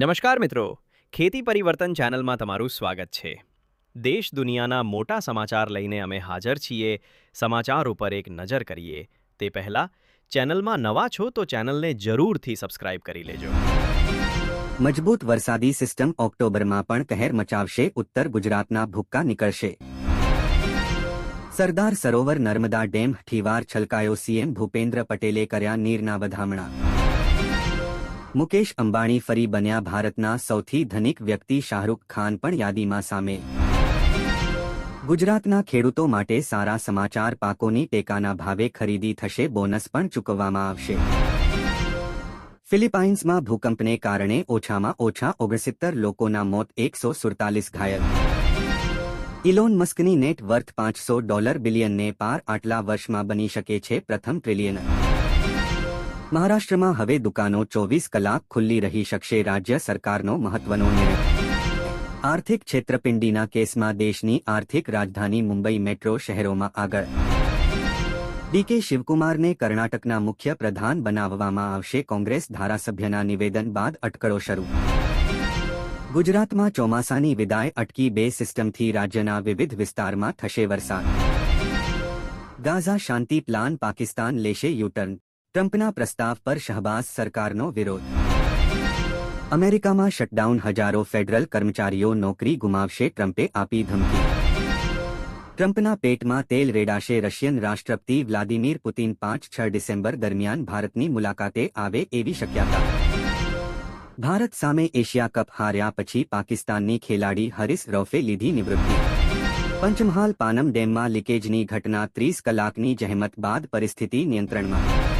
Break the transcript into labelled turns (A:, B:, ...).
A: નમસ્કાર મિત્રો. ખેતી પરિવર્તન ચેનલમાં તમારું સ્વાગત છે. દેશ દુનિયાના મોટા સમાચાર લઈને અમે હાજર છીએ, સમાચાર ઉપર એક નજર કરીએ. તે પહેલા, ચેનલમાં નવા છો તો ચેનલને જરૂરથી સબસ્ક્રાઇબ કરી લેજો.
B: મજબૂત વરસાદી સિસ્ટમ ઓક્ટોબરમાં પણ કહેર મચાવશે, ઉત્તર ગુજરાતના ભૂક્કા નીકળશે. સરદાર સરોવર નર્મદા ડેમ ઠીવાર છલકાયો, સીએમ ભૂપેન્દ્ર પટેલે કર્યા નીરના વધામણા. મુકેશ અંબાણી ફરી બન્યા ભારતના સૌથી ધનિક વ્યક્તિ શાહરૂખ ખાન પણ યાદીમાં સામે. ગુજરાતના ખેડૂતો માટે સારા સમાચાર પાકોની ટેકાના ભાવે ખરીદી થશે બોનસ પણ ચૂકવવામાં આવશે. ફિલિપાઇન્સમાં ભૂકંપને કારણે ઓછામાં ઓછા ઓગણસિત્તર લોકોના મોત એકસો સુડતાલીસ ઘાયલ. ઇલોન મસ્કની નેટ વર્થ પાંચસો ડોલર બિલિયનને પાર આટલા વર્ષમાં બની શકે છે પ્રથમ ટ્રિલિયન મહારાષ્ટ્રમાં હવે દુકાનો ચોવીસ કલાક ખુલ્લી રહી શકશે. રાજ્ય સરકારનો મહત્વનો નિર્ણય. આર્થિક છેતરપિંડીના કેસમાં દેશની આર્થિક રાજધાની મુંબઈ મેટ્રો શહેરોમાં આગળ. ડીકે શિવકુમારને કર્ણાટકના મુખ્ય પ્રધાન બનાવવામાં આવશે. કોંગ્રેસ ધારાસભ્યના નિવેદન બાદ અટકળો શરૂ. ગુજરાતમાં ચોમાસાની વિદાય અટકી બે સિસ્ટમથી રાજ્યના વિવિધ વિસ્તારમાં થશે વરસાદ. ગાઝા શાંતિ પ્લાન પાકિસ્તાન લેશે યુટર્ન ટ્રમ્પના પ્રસ્તાવ પર શહબાઝ સરકારનો વિરોધ. અમેરિકામાં શટડાઉન હજારો ફેડરલ કર્મચારીઓ નોકરી ગુમાવશે ટ્રમ્પે આપી ધમકી. ટ્રમ્પના પેટમાં તેલ રેડાશે રશિયન રાષ્ટ્રપતિ વ્લાદિમીર પુતિન પાંચ છ ડિસેમ્બર દરમિયાન ભારતની મુલાકાતે આવે એવી શક્યતા. ભારત સામે એશિયા કપ હાર્યા પછી પાકિસ્તાનની ખેલાડી હરીશ રૌફે લીધી નિવૃત્તિ. પંચમહાલ પાનમ ડેમમાં લીકેજની ઘટના ત્રીસ કલાકની જહેમત બાદ પરિસ્થિતિ નિયંત્રણમાં.